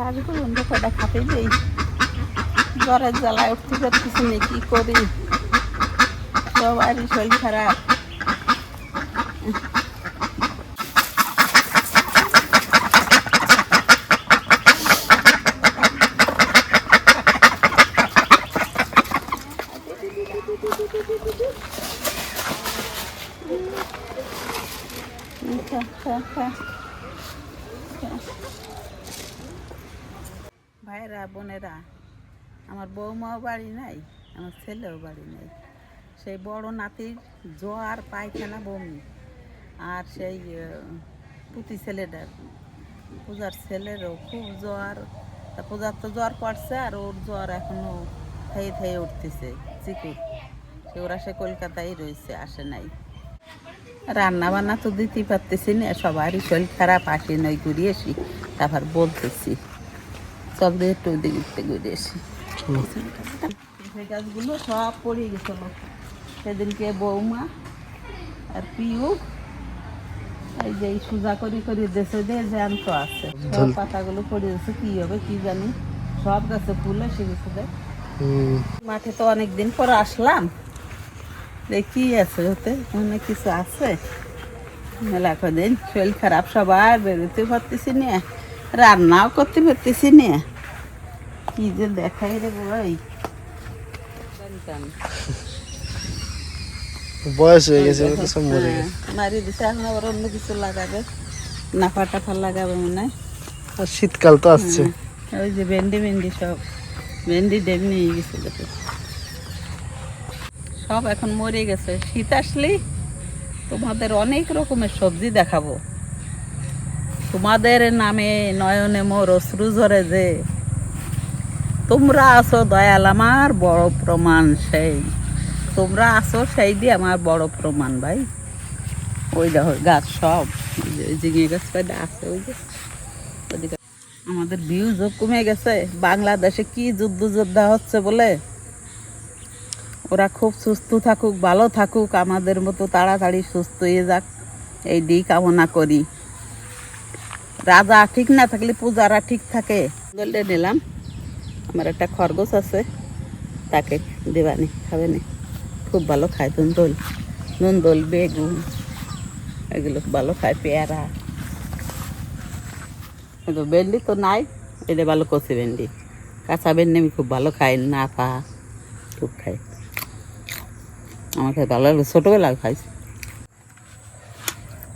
কাজ করুন তো কয়টা খাতে দেই জ্বরের জ্বালায় উঠতে পারতেছি না কি করি সবারই শরীর খারাপ খা, খা, খা। খা। ভাইরা, বোনেরা, আমার বৌমাও বাড়ি নাই, আমার ছেলেও বাড়ি নাই। সেই বড় নাতির জ্বর, পায়খানা, বমি। আর সেই পুতি ছেলেটার, পূজার ছেলেরও খুব জ্বর। তা পূজার তো জ্বর পড়ছে আর ওর জ্বর এখনও থেয়ে থেয়ে উঠতেছে, চিকুর। সে ওরা সে কলকাতায় রয়েছে, আসে নাই। রান্না বান্না তো দিতেই পারতেছি না, সবারই শরীর খারাপ, আসে নয় ঘুরিয়ে আসি, তারপর বলতেছি। দিয়ে একটু ওদিকে একটু ঘুরে আসি। সেই গাছগুলো সব পড়ে গেছিল সেদিনকে বৌমা আর পিউ এই যে সুজা করে করে দেশে দিয়ে জ্যান্ত আছে সব পাতাগুলো পড়ে গেছে কি হবে কি জানি। সব গাছে ফুল এসে গেছে মাঠে তো অনেক দিন পর আসলাম। দেখি আছে হতে মনে কিছু আছে? মেলা কদিন শরীর খারাপ সবাই বেরোতে পারতেছি নিয়ে রান্নাও করতে পারতেছি না। কি যে দেখাই রে ভাই। বয়স হয়ে গেছে সব মরে গেছে। মারি দিছে এখন আবার অন্য কিছু লাগাবে। নাফা টাফা লাগাবে মনে আর শীতকাল তো আসছে। ওই যে ভেন্ডি ভেন্ডি সব। ভেন্ডি ডেম গেছিল সব এখন মরে গেছে। শীত আসলেই তোমাদের অনেক রকমের সবজি দেখাবো। তোমাদের নামে নয়নে মোর অশ্রু ঝরে যে তোমরা আছো, দয়াল আমার বড় প্রমাণ সেই। তোমরা আছো সেই দিয়ে আমার বড় প্রমাণ ভাই। ওই দেখো গাছ সব ঝিঙে গাছ আছে, ওই যে। আমাদের ভিউজও কমে গেছে। বাংলাদেশে কি যুদ্ধ যোদ্ধা হচ্ছে বলে? ওরা খুব সুস্থ থাকুক, ভালো থাকুক, আমাদের মতো তাড়াতাড়ি সুস্থ হয়ে যাক, এই দিক কামনা করি। রাজা ঠিক না থাকলে পূজারা ঠিক থাকে। বললে নিলাম। আমার একটা খরগোশ আছে, তাকে দেবানি খাবে নি খুব ভালো খায় ধুন্দল ধুন্দল, বেগুন, এগুলো ভালো খায় পেয়ারা। কিন্তু ভেন্ডি তো নাই, এটা ভালো কষি ভেন্ডি। কাঁচা ভেন্ডি আমি খুব ভালো খাই না পা খুব খাই। খাই ভালো লাগে, ছোটোবেলায় খাইছি।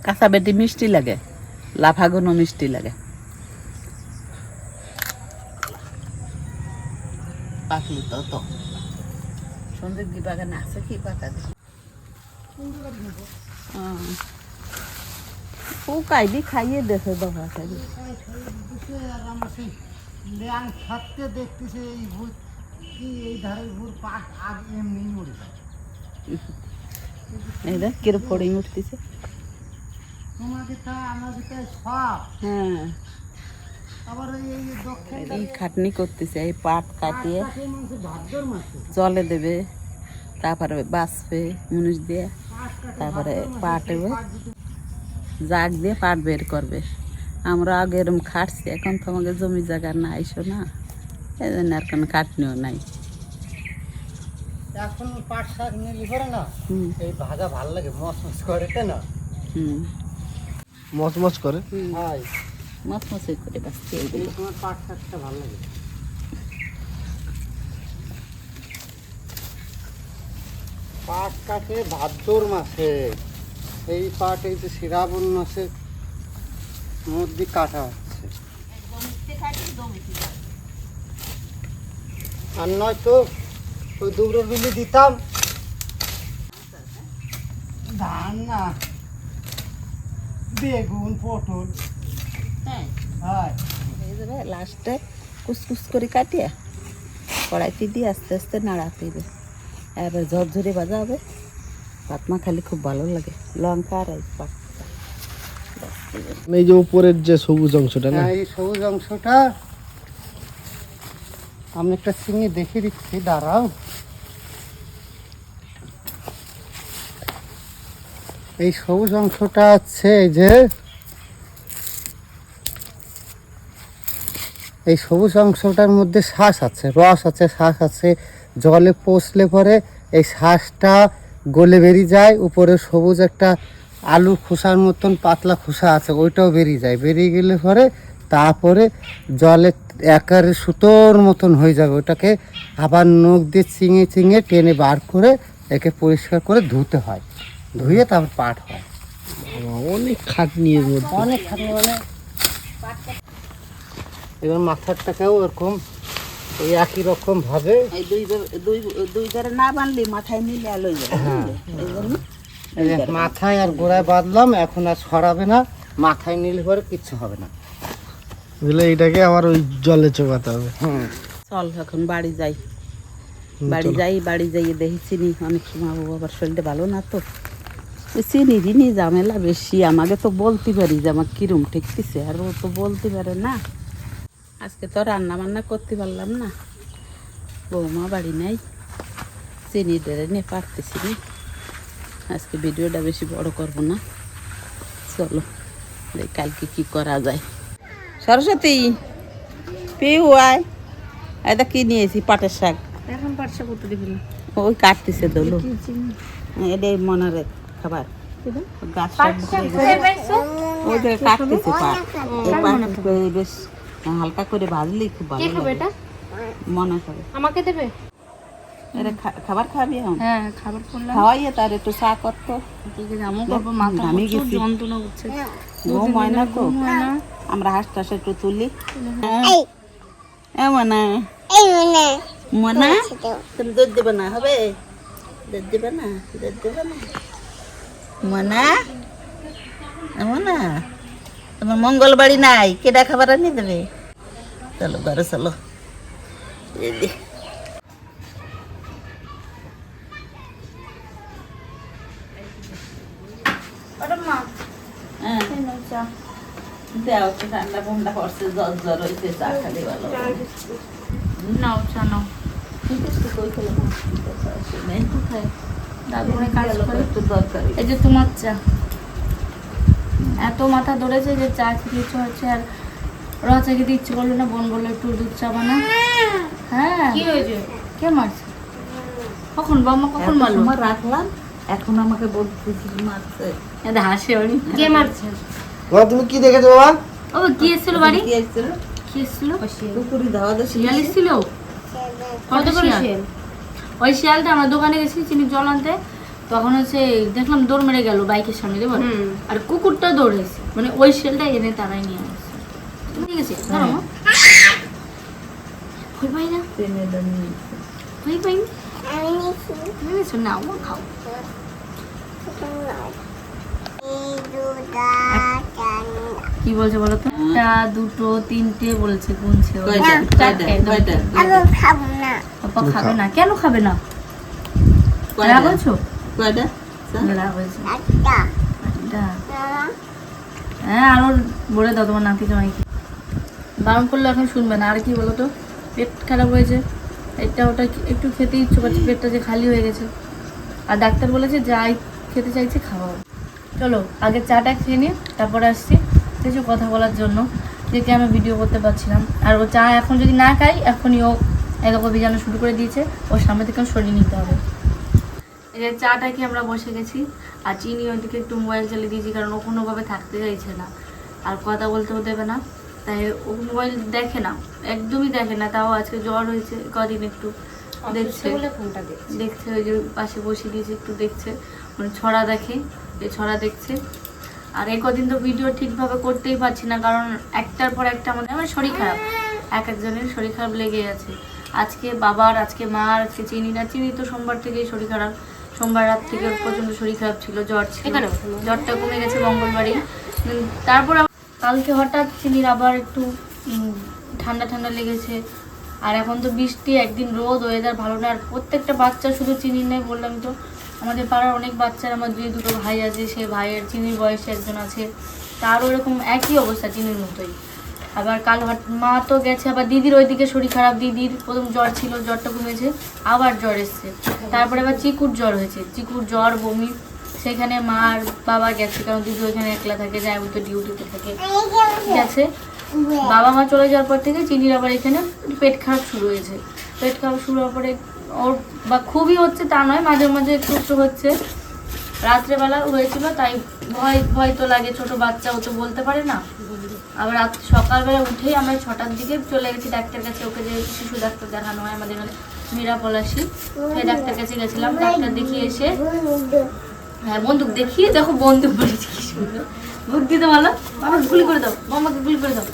কাঁচা ভেন্ডি মিষ্টি লাগে লাফাগুনো মিষ্টি লাগে। পাখলি তো তো। সন্দীপ বাগানে আছে কি পাতা ও কাইদি খাইয়ে দেছে দফা খাইদি ল্যাং থাকতে দেখতেছে এই ভূত কি এই ধারের ভূত পাক আগে এমনি মরে যায় এই দেখ কিরম পড়ে উঠতেছে। তোমাকে তা আমাকে সব। হ্যাঁ। এই খাটনি করতেছে এই পাট কাটিয়ে মাংস মাসে। জলে দেবে তারপরে বাঁচবে মুনিশ দিয়ে তারপরে পাটে জাগ দিয়ে পাট বের করবে। আমরা আগে এরম খাটছি এখন তো আমাকে জমি জায়গা না আইসো না। এই জন্য আর কোনো খাটনিও নাই। এখন পাট শাক নিলি করে না এই ভাজা ভালো লাগে মস মস করে তাই না? হুম। মচমচ করে? হয়। মসে করে বাঁচছি এই এইগুলো তোমার পাট শাকটা ভালো লাগে। পাট কাটে ভাদ্র মাসে। এই পাট, এই যে শ্রাবণ মাসে মধ্যে কাটা হচ্ছে। আর নয়তো ওই দুটো বিলি দিতাম। ধান না, বেগুন, পটল। হ্যাঁ। যাবে লাস্টে কুচকুচ করে কাটিয়ে কড়াইতে দিয়ে আস্তে আস্তে নাড়াতে হবে। এবার ঝরঝরে ভাজা হবে। ভাত মাখালে খুব ভালো লাগে। লঙ্কা আর এই যে উপরের যে সবুজ অংশটা না? হ্যাঁ, এই সবুজ অংশটা আমি একটা চিনি দেখে দিচ্ছি দাঁড়াও। এই সবুজ অংশটা আছে এই যে এই সবুজ অংশটার মধ্যে শ্বাস আছে রস আছে শ্বাস আছে। জলে পচলে পরে এই শ্বাসটা গলে বেরিয়ে যায় উপরে সবুজ একটা আলুর খোসার মতন পাতলা খোসা আছে ওইটাও বেরিয়ে যায়। বেরিয়ে গেলে পরে তারপরে জলে একারে সুতোর মতন হয়ে যাবে ওটাকে আবার নখ দিয়ে চিঙে চিঙে টেনে বার করে একে পরিষ্কার করে ধুতে হয়। ধুয়ে তারপর পাট হয়। অনেক খাটনি অনেক খাটনি মানে এবার মাথারটাকেও ওরকম ওই একই রকম ভাবে এই দুই দুই না বানলে মাথায় নিলে আলো যাবে হ্যাঁ। মাথায় আর গোড়ায় বাঁধলাম এখন আর ছড়াবে না মাথায় নিলে পরে কিচ্ছু হবে না। বুঝলে এটাকে আবার ওই জলে চোকাতে হবে। হুম। চল এখন বাড়ি যাই। বাড়ি যাই বাড়ি যাইয়ে দেখি চিনি। অনেক সময় ও বাবার শরীরটা ভালো না তো। চিনি রিনি ঝামেলা বেশি আমাকে তো বলতে পারি যে আমার কিরম ঠেকতেছে আর ও তো বলতে পারে না। আজকে তো রান্না বান্না করতে পারলাম না। বৌমা বাড়ি নাই চিনি ডেরে নিয়ে পারতেছি নি। আজকে ভিডিওটা বেশি বড় করব না। চলো কালকে কি করা যায়। সরস্বতী পিউ আয়। এটা কি নিয়েছি পাটের শাক। এখন দিবি ওই কাটতেছে দলু। এটাই মনের খাবার। গাছ ওই যে কাটতেছে পাট। এই পাট বেশ হালকা করে ভাজলেই খুব ভালো খাবে লাগে। এটা? মনে করে। আমাকে দেবে? খাবার খাবি হ্যাঁ খাবার করলাম। খাওয়াইয়ে তার একটু চা করতো তোকে জামো করব মাথা আমি গেছি। যন্ত্রণা হচ্ছে। ঘুম হয় না তো? আমরা হাঁস টাস একটু তুলি। এ মনে। মনে। তুমি দুধ দেবে না হবে? দুধ দেবে না? দুধ দেবে না? মনা? মনা? তোমার মঙ্গল বাড়ি নাই কেডা খাবার আনি দেবে? চলো ঘরে চলো। এই দে। দেও তো ঠান্ডা ঠান্ডা করছে জ্বর জ্বর হয়েছে চা খালি ভালো নাও চা নাও। দাদুরে কাজ করে? একটু দরকারি। এই যে তোমার চা। এত মাথা ধরেছে যে চা খেতে ইচ্ছে হচ্ছে আর র চা খেতে ইচ্ছে করল না বোন বলল একটু দুধ চা বানা। হ্যাঁ। কি হয়েছে? কে মারছে? কখন? বাবা কখন মারলো? সময় রাখলাম এখন আমাকে বলতেছি মারছে। এটা হাসে কে মারছে? বাবা তুমি কি দেখেছ বাবা? ও কি এসেছিল বাড়ি? কি এসেছিল? কি এসেছিল? কুকুরি ধাওয়া দিয়ে শিয়াল। এসেছিল? কত শিয়াল? ওই শিয়ালটা আমরা দোকানে গেছি চিনি জল আনতে। তখন হচ্ছে দেখলাম দৌড় মেরে গেল বাইকের সামনে দেবো আর কুকুরটা দৌড়েছে। মানে ওই শিয়ালটা এনে তারাই নিয়ে আসছে ঠিক আছে ধরো মা। পাই না? টেনে দেন নিয়েছে। কই পাই না ও খাও। কি বলছে বলো তো? একটা দুটো তিনটে বলছে গুনছে খাবে না। কেন খাবে না? হয়েছো? কয়টা হ্যাঁ আরও বলে দাও তোমার নাতি জামাইকে বারণ করলে এখন শুনবে না আর কি বলো তো? পেট খারাপ হয়েছে এটা ওটা একটু খেতে ইচ্ছে করছে পেটটা যে খালি হয়ে গেছে। আর ডাক্তার বলেছে যাই খেতে চাইছে খাওয়াও চলো আগে চাটা খেয়ে নিয়ে তারপরে আসছি। কিছু কথা বলার জন্য যেটি আমি ভিডিও করতে পারছিলাম। আর ও চা এখন যদি না খাই এখনই ও এরকম বিজানো শুরু করে দিয়েছে। ওর সামনে থেকে সরিয়ে নিতে হবে। এই যে চাটা কি আমরা বসে গেছি আর চিনি ওইদিকে একটু মোবাইল চালিয়ে দিয়েছি কারণ ও কোনোভাবে থাকতে চাইছে না। আর কথা বলতেও দেবে না। তাই ও মোবাইল দেখে না একদমই দেখে না তাও আজকে জ্বর হয়েছে কদিন একটু দেখছে। দেখছে ওই যে পাশে বসে দিয়েছে একটু দেখছে মানে ছড়া দেখে যে ছড়া দেখছে। আর এই কদিন তো ভিডিও ঠিকভাবে করতেই পারছি না কারণ একটার পর একটা আমাদের আমার শরীর খারাপ। এক একজনের শরীর খারাপ লেগে আছে। আজকে বাবার আজকে মার আজকে চিনি না চিনি তো সোমবার থেকেই শরীর খারাপ। সোমবার রাত থেকে প্রচণ্ড শরীর খারাপ ছিল জ্বর ছিল। জ্বরটা কমে গেছে মঙ্গলবারই তারপর কালকে হঠাৎ চিনির আবার একটু ঠান্ডা ঠান্ডা লেগেছে। আর এখন তো বৃষ্টি একদিন রোদ ওয়েদার ভালো না। আর প্রত্যেকটা বাচ্চা শুধু চিনি নেই বললাম তো। আমাদের পাড়ার অনেক বাচ্চার আমার দুই দুটো ভাই আছে সে ভাইয়ের চিনির বয়সে একজন আছে। তারও এরকম একই অবস্থা চিনির মতোই। আবার কাল মা তো গেছে, আবার দিদির ওইদিকে শরীর খারাপ, দিদির প্রথম জ্বর ছিল, জ্বরটা কমেছে, আবার জ্বর এসছে। তারপরে আবার চিকুর জ্বর হয়েছে, চিকুর জ্বর, বমি। সেখানে মা আর বাবা গেছে, কারণ দিদি ওইখানে একলা থাকে, যায় তো ডিউটিতে থাকে। গেছে। বাবা মা চলে যাওয়ার পর থেকে চিনির আবার এখানে পেট খারাপ শুরু হয়েছে। পেট খারাপ শুরু হওয়ার পরে ওর বা খুবই হচ্ছে তা নয়, মাঝে মাঝে একটু একটু হচ্ছে। রাত্রেবেলা হয়েছিল, তাই ভয় ভয় তো লাগে, ছোট বাচ্চা ও তো বলতে পারে না। আবার সকালবেলা উঠেই আমরা ছটার দিকে চলে গেছি ডাক্তার কাছে। ওকে যে শিশু ডাক্তার দেখানো হয় আমাদের মীরা পলাশি। সেই ডাক্তার কাছে গেছিলাম, ডাক্তার দেখিয়ে এসে হ্যাঁ বন্দুক দেখিয়ে দেখো, বন্দুক বলেছি কি সুন্দর। মুখ দিতে ভালো আমাকে গুলি করে দাও মামাকে গুলি করে দাও।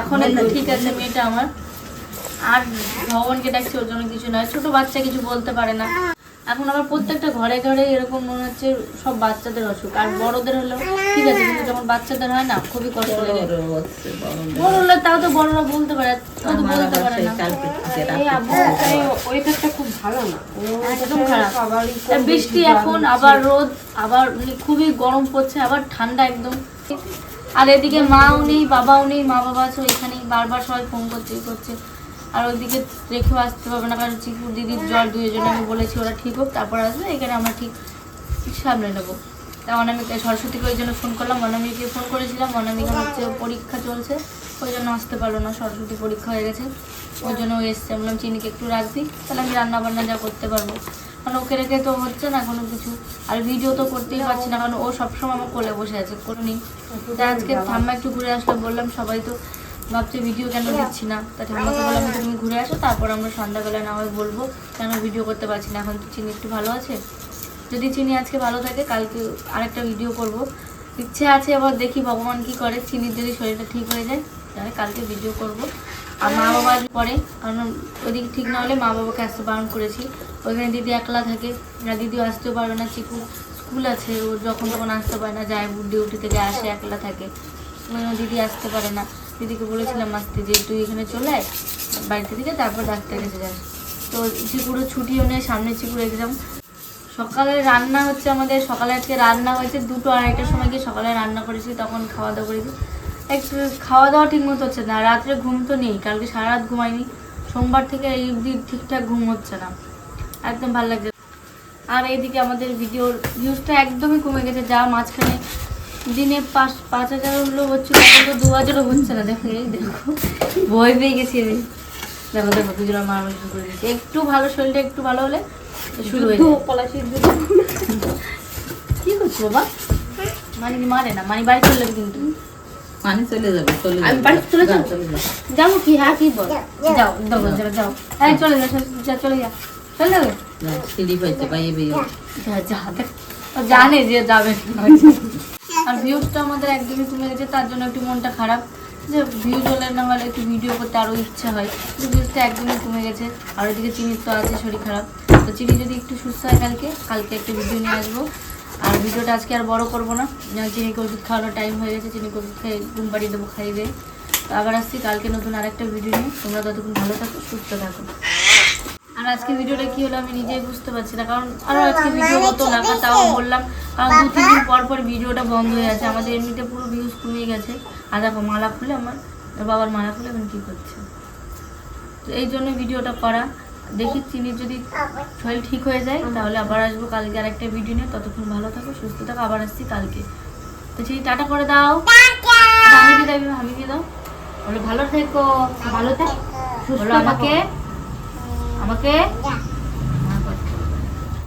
এখন ঠিক আছে মেয়েটা আমার। আর ভগবানকে ডাকছে, ওর জন্য কিছু নয়। ছোট বাচ্চা কিছু বলতে পারে না। এখন আবার প্রত্যেকটা ঘরে ঘরে এরকম মনে হচ্ছে সব বাচ্চাদের অসুখ। আর বড়দের হলেও ঠিক আছে কিন্তু যখন বাচ্চাদের হয় না খুবই কষ্ট লাগে বড় হলে তাও তো বড়রা বলতে পারে তাও তো বলতে পারে না। ওয়েদারটা খুব ভালো না। একদম খারাপ। আর বৃষ্টি এখন আবার রোদ আবার মানে খুবই গরম পড়ছে আবার ঠান্ডা একদম। আর এদিকে মাও নেই বাবাও নেই মা বাবা আছে এখানেই বারবার সবাই ফোন করছে করছে। আর ওইদিকে রেখেও আসতে পারবে না, কারণ চিকু দিদির জ্বর দুইজনে আমি বলেছি ওরা ঠিক হোক, তারপর আসবে, এখানে আমরা ঠিক সামনে নেব। তা অনামিকা, সরস্বতীকে ওই জন্য ফোন করলাম অনামিকে ফোন করেছিলাম, অনামিকা হচ্ছে পরীক্ষা চলছে, ওই জন্য আসতে পারল না, সরস্বতী পরীক্ষা হয়ে গেছে, ওই জন্য ও এসছে বললাম, চিনিকে একটু রাখবি তাহলে আমি রান্না বান্না যা করতে পারব। কারণ ওকে রেখে তো হচ্ছে না কোনো কিছু, আর ভিডিও তো করতেই পারছি না, কারণ ও সবসময় আমার কোলে বসে আছে, কোনো নেই। আজকে ঠাম্মা একটু ঘুরে আসলাম বললাম সবাই তো ভাবছে ভিডিও কেন দিচ্ছি না? তা ঠাম্মাকে বললাম তুমি ঘুরে আসো তারপর আমরা সন্ধ্যাবেলা না হয় বলব কেন ভিডিও করতে পারছি না। এখন তো চিনি একটু ভালো আছে। যদি চিনি আজকে ভালো থাকে কালকে আরেকটা ভিডিও করব। ইচ্ছে আছে আবার দেখি ভগবান কি করে। চিনির যদি শরীরটা ঠিক হয়ে যায় তাহলে কালকে ভিডিও করব। আর মা বাবা পরে কারণ ওদিক ঠিক না হলে মা বাবাকে আসতে বারণ করেছি। ওইখানে দিদি একলা থাকে আর দিদিও আসতেও পারবে না চিকু স্কুল আছে ও যখন তখন আসতে পারে না যায় ডিউটি থেকে আসে একলা থাকে। ওই দিদি আসতে পারে না। দিদিকে বলেছিলাম আসতে যে তুই এখানে চলে আয়, বাড়িতে থেকে তারপর ডাক্তার কাছে যাস। তো চিকুরও ছুটিও নেই সামনে চিকুর এক্সাম সকালে রান্না হচ্ছে আমাদের, সকালে আজকে রান্না হয়েছে, দুটো আড়াইটার সময় গিয়ে সকালে রান্না করেছি, তখন খাওয়া দাওয়া করেছি একটু খাওয়া দাওয়া ঠিক মতো হচ্ছে না, রাত্রে ঘুম তো নেই, কালকে সারা রাত ঘুমাইনি, সোমবার থেকে এই অবধি ঠিকঠাক ঘুম হচ্ছে না, একদম ভালো লাগছে। আর এইদিকে আমাদের ভিডিওর ভিউজটা একদমই কমে গেছে, যা মাঝখানে দিনে পাঁচ পাঁচ হাজার হলেও হচ্ছিল এখন তো দু হাজারও হচ্ছে না দেখো এই দেখো। ভয় পেয়ে গেছি আমি। দেখো দেখো দুজনের মারামারি শুরু করে দিয়েছি। একটু ভালো শরীরটা একটু ভালো হলে শুরু হয়ে যায়। কি করছ বাবা? মানে কি মারে না? মানে বাড়ি চলে যাবে কিন্তু। পানি চলে যাবে চলে আমি বাড়ি চলে যাব। যাব কি? হ্যাঁ কি বল? যাও যাও যাও যাও হ্যাঁ চলে যা যা চলে যা। চলে যাবে? সিঁড়ি পাইছে বাইরে বেরিয়ে যা যা জানে যে যাবে। আর ভিউজটা আমাদের একদমই কমে গেছে, তার জন্য একটু মনটা খারাপ। যে ভিউজ হলে না হলে একটু ভিডিও করতে আরও ইচ্ছা হয়, কিন্তু ভিউজটা একদমই কমে গেছে। আর ওইদিকে চিনির তো আছে, শরীর খারাপ। তো চিনি যদি একটু সুস্থ হয় কালকে কালকে একটা ভিডিও নিয়ে আসব। আর ভিডিওটা আজকে আর বড় করব না চিনিকে ওষুধ খাওয়ানোর টাইম হয়ে গেছে, চিনিকে ওষুধ খেয়ে ঘুম পাড়িয়ে দেবো, খাইয়ে দিয়ে আবার আসছি, কালকে নতুন আরেকটা ভিডিও নিয়ে। তোমরা ততক্ষণ ভালো থাকো, সুস্থ থাকো। আর আজকে ভিডিওটা কি হলো আমি নিজেই বুঝতে পারছি না কারণ আরও আজকে ভিডিও তাও বললাম কারণ দু তিন দিন পর পর ভিডিওটা বন্ধ হয়ে আছে আমাদের এমনিতে পুরো ভিউজ কমে গেছে। আর দেখো মালা খুলে আমার বাবার মালা খুলে এখন কী করছে? তো এই জন্য ভিডিওটা করা। দেখি চিনির যদি শরীর ঠিক হয়ে যায় তাহলে আবার আসব কালকে আর একটা ভিডিও নিয়ে। ততক্ষণ ভালো থাকো সুস্থ থাকো আবার আসছি কালকে। তো চিনি টাটা করে দাও। আমি দাও আমি দাও। বলো ভালো থেকো। ভালো থাক। বলো আমাকে। আমাকে